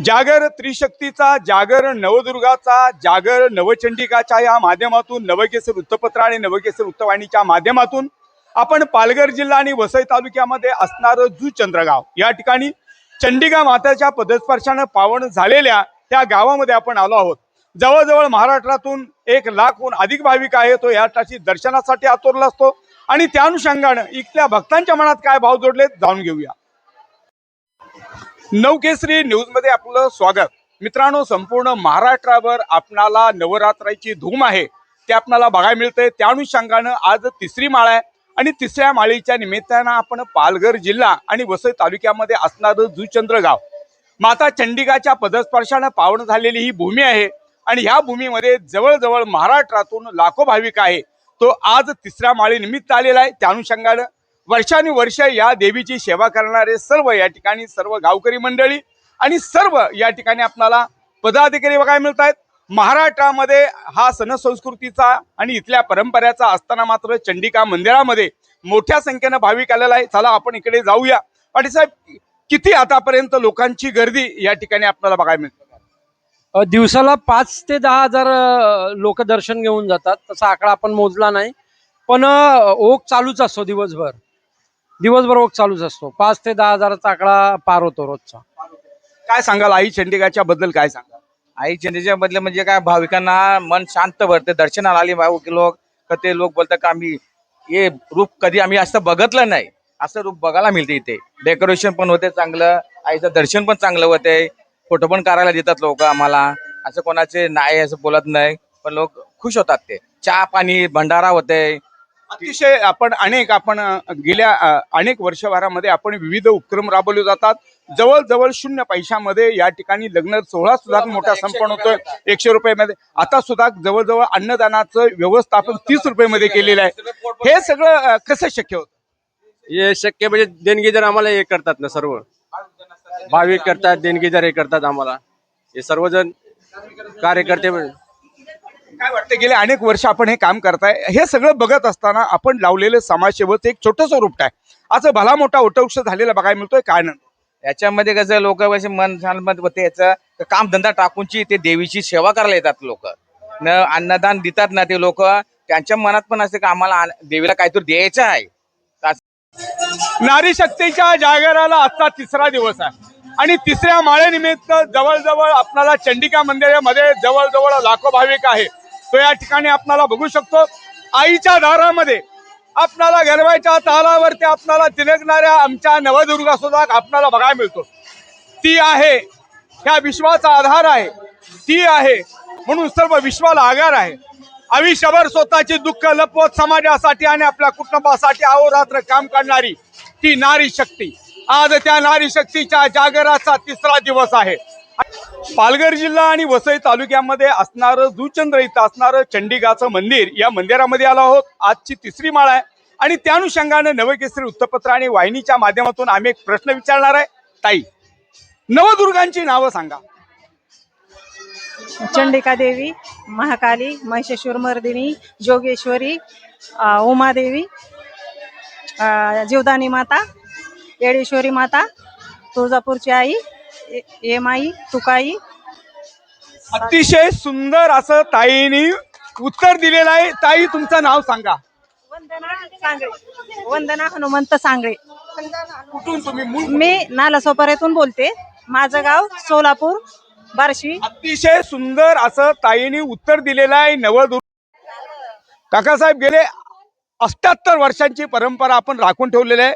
जागर त्रिशक्तीचा जागर नवदुर्गाचा जागर नवचंडिकाच्या या माध्यमातून नवकेसर वृत्तपत्र आणि नवकेसर वृत्तवाहिनीच्या माध्यमातून आपण पालघर जिल्हा आणि वसई तालुक्यामध्ये असणारं जू चंद्रगाव. या ठिकाणी चंडिका माताच्या पदस्पर्शानं पावन झालेल्या त्या गावामध्ये आपण आलो आहोत. जवळजवळ महाराष्ट्रातून एक लाखहून अधिक भाविक आहे तो या ठिकाणी दर्शनासाठी आतुरला असतो. आणि त्या अनुषंगानं इथल्या भक्तांच्या मनात काय भाव जोडलेत जाणून घेऊया. नवकेसरी न्यूजमध्ये आपलं स्वागत. मित्रांनो संपूर्ण महाराष्ट्रावर आपणाला नवरात्राची धूम आहे. ते आपणाला बघायला मिळते त्या अनुषंगानं आज तिसरी माळ आहे आणि तिसऱ्या माळीच्या निमित्तानं आपण पालघर जिल्हा आणि वसई तालुक्यामध्ये असणारं जुचंद्र गाव. माता चंडिकाच्या पदस्पर्शानं पावन झालेली ही भूमी आहे आणि ह्या भूमीमध्ये जवळजवळ महाराष्ट्रातून लाखो भाविक आहे. तो आज तिसऱ्या माळी निमित्त आलेला आहे. त्या अनुषंगानं वर्षानुवर्ष या देवीची सेवा करणारे सर्व या ठिकाणी सर्व गावकरी मंडळी आणि सर्व या ठिकाणी आपल्याला पदाधिकारी बघायला मिळत आहेत महाराष्ट्रामध्ये हा सण संस्कृतीचा आणि इथल्या परंपरेचा असताना मात्र चंडिका मंदिरामध्ये मोठ्या संख्येनं भाविक आलेला आहे. चला आपण इकडे जाऊया. पाटीसाहेब किती आतापर्यंत लोकांची गर्दी या ठिकाणी आपल्याला बघायला मिळते? दिवसाला पाच ते दहा हजार लोक दर्शन घेऊन जातात. तसा आकडा आपण मोजला नाही. पण ओक ओघ चालूच असतो दिवसभर. दिवसभर ओघ चालूच असतो. पाच ते दहा हजाराचा आकडा पार होतो रोजचा. काय सांगाल आई चंडिकाच्या बद्दल काय सांगाल? आई चंदीच्या बदले म्हणजे काय भाविकांना मन शांत भरते दर्शनाला आले लोक का ते लोक बोलतात का आम्ही हे रूप कधी आम्ही असं बघितलं नाही. असं रूप बघायला मिळते इथे. डेकोरेशन पण होते चांगलं आईचं दर्शन पण चांगलं होते. फोटो पण काढायला देतात लोक आम्हाला. असं कोणाचे नाही असं बोलत नाही पण लोक खुश होतात ते. चहा पाणी भंडारा होते. अतिशय आपण अनेक आपण गेल्या अनेक वर्षभरामध्ये आपण विविध उपक्रम राबवले जातात. जवळजवळ शून्य पैशामध्ये या ठिकाणी लग्न सोहळा सुद्धा मोठा संपन्न होतोय. एकशे रुपयामध्ये. आता सुद्धा जवळजवळ अन्नदानाचं व्यवस्थापन तीस रुपयामध्ये केलेलं आहे. हे सगळं कसं शक्य होतं? हे शक्य म्हणजे देणगीदार आम्हाला हे करतात ना सर्व. भाविक करतात देणगीदार हे करतात आम्हाला. हे सर्वजण कार्यकर्ते काय वाटतं गेले अनेक वर्ष आपण हे काम करताय. हे सगळं बघत असताना आपण लावलेलं समाजसेवेचं एक छोटंसं रूप आहे असं भला मोठा ओटवृक्ष झालेला बघायला मिळतोय काय नाही? याच्यामध्ये कसं लोक कसे मन मत होते याचं काम धंदा टाकूनची ते देवीची सेवा करायला येतात लोक. न अन्नदान देतात ना ते लोक. त्यांच्या मनात पण असते का आम्हाला देवीला काहीतरी द्यायचं आहे. नारी शक्तीच्या जागराला आजचा तिसरा दिवस आहे. आणि तिसऱ्या माळेनिमित्त जवळजवळ आपणाला चंडिका मंदिरामध्ये जवळजवळ लाखो भाविक आहे. तो या ठिकाणी आपणाला बघू शकतो. आईच्या दारामध्ये आपणाला गरवाच्या तालावरती आपणाला तिलकणाऱ्या आमच्या नवदुर्गा सुद्धा आपणाला बघायला मिळतो. ती आहे ह्या विश्वाचा आधार आहे. ती आहे म्हणून सर्व विश्वाला आगार आहे. आयुष्यभर स्वतःची दुःख लपवत समाजासाठी आणि आपल्या कुटुंबासाठी अहोरात्र काम करणारी ती नारी शक्ती. आज त्या नारी शक्तीच्या जागराचा तिसरा दिवस आहे. पालघर जिल्हा आणि वसई तालुक्यामध्ये असणारं जुचंद्र इथं असणारं चंडीगाचं मंदिर या मंदिरामध्ये आलो आहोत. आजची तिसरी माळ आहे. आणि त्या अनुषंगानं नवकेसरी वृत्तपत्र आणि वाहिनीच्या माध्यमातून आम्ही एक प्रश्न विचारणार आहे. ताई नवदुर्गांची नावं सांगा. चंडिका देवी महाकाली महिषेश्वर मर्दिनी जोगेश्वरी उमादेवी जीवदानी माता येडेश्वरी माता तुळजापूरची आई एमाई तुकाई. अतिशय सुंदर असं ताईनी उत्तर दिलेलं आहे. ताई तुमचं नाव सांगा. वंदना सांगळे. वंदना हनुमंत सांगळे. कुठून तुम्ही? मूळ मी नालासोपाऱ्यातून बोलते. माझं गाव सोलापूर बार्शी. अतिशय सुंदर असं ताईने उत्तर दिलेलं आहे. नवदुर्ग काकासाहेब गेले. अष्ट्याहत्तर वर्षांची परंपरा आपण राखून ठेवलेली आहे.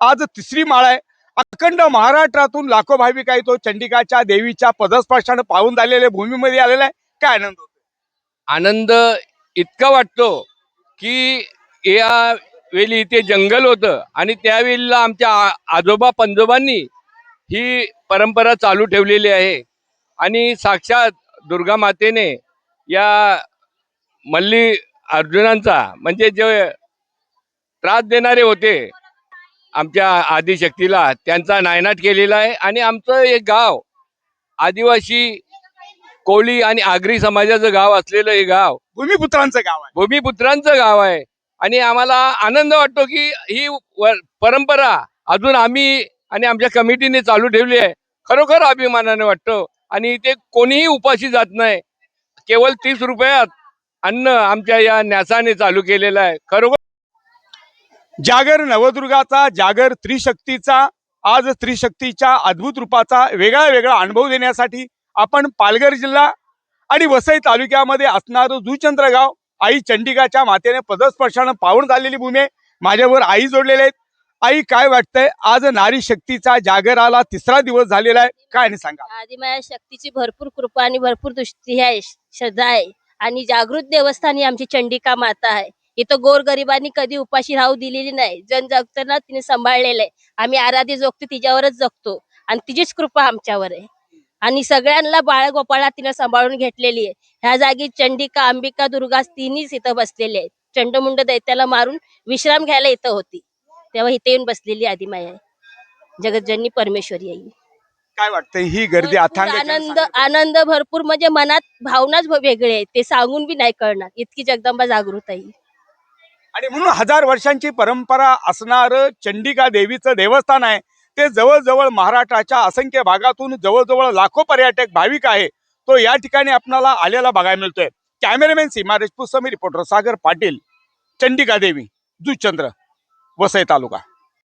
आज तिसरी माळ आहे. अखंड महाराष्ट्रातून लाखो भाविक आहे तो चंडिकाच्या देवीच्या पदस्पर्शानं पाहून झालेल्या भूमीमध्ये आलेला आहे. काय आनंद होतो आनंद इतका वाटतो की या वेळी इथे जंगल होतं आणि त्यावेळीला आमच्या आजोबा पंजोबांनी ही परंपरा चालू ठेवलेली आहे. आणि साक्षात दुर्गा मातेने या मल्ली अर्जुनांचा म्हणजे जे त्रास देणारे होते आमच्या आदिशक्तीला त्यांचा नायनाट केलेला आहे आणि आमचं एक गाव आदिवासी कोळी आणि आगरी समाजाचं गाव असलेलं हे गाव. भूमिपुत्रांचं गाव आहे. भूमिपुत्रांचं गाव आहे. आणि आम्हाला आनंद वाटतो की ही परंपरा अजून आम्ही आणि आमच्या कमिटीने चालू ठेवली आहे. खरोखर अभिमानाने वाटतं. आणि इथे कोणीही उपाशी जात नाही. केवळ तीस रुपयात अन्न आमच्या या न्यासाने चालू केलेलं आहे. खरोखर जागर नवदुर्गाचा जागर त्रिशक्तीचा आज त्रिशक्तीच्या अद्भुत रूपाचा वेगळा वेगळा अनुभव देण्यासाठी आपण पालघर जिल्हा आणि वसई तालुक्यामध्ये असणारं जुचंद्र गाव आई चंडिकाच्या मातेने पदस्पर्शानं पाहून झालेली भूमी आहे. माझ्यावर आई जोडलेले आहेत. आई काय वाटतंय? आज नारी शक्तीचा जागराला तिसरा दिवस झालेला आहे. काय आणि सांगा? आदिमाया शक्तीची भरपूर कृपा आणि भरपूर दृष्टी आहे. श्रद्धा आहे. आणि जागृत देवस्थानी आमची चंडिका माता आहे. इथं गोरगरिबांनी कधी उपाशी राहू दिलेली नाही. जन जगताना तिने सांभाळलेलं आहे. आम्ही आराधी जोगतो तिच्यावरच जगतो. आणि तिचीच कृपा आमच्यावर आहे. आणि सगळ्यांना बाळगोपाळा तिने सांभाळून घेतलेली आहे. ह्या जागी चंडिका अंबिका दुर्गा तिन्हीच इथं बसलेले आहेत. चंडमुंड दैत्याला मारून विश्राम घ्यायला इथं होती. तेव्हा इथे येऊन बसलेली आदिमाया आहे जगतजननी परमेश्वरी आहे काय वाटतंय? ही गर्दी अथांग आनंद आनंद भरपूर. म्हणजे मनात भावनाच वेगळे आहेत. ते सांगून बी नाही कळणार. इतकी जगदंबा जागृत आहे. आणि म्हणून हजार वर्षांची परंपरा असणारं चंडिका देवीचं देवस्थान आहे. ते जवळजवळ महाराष्ट्राच्या असंख्य भागातून जवळजवळ लाखो पर्यटक भाविक आहे. तो या ठिकाणी आपणाला आलेला बघायला मिळतोय. कॅमेरामॅन सीमा राजपूत समी रिपोर्टर सागर पाटील चंडिका देवी जुचंद्र वसई तालुका.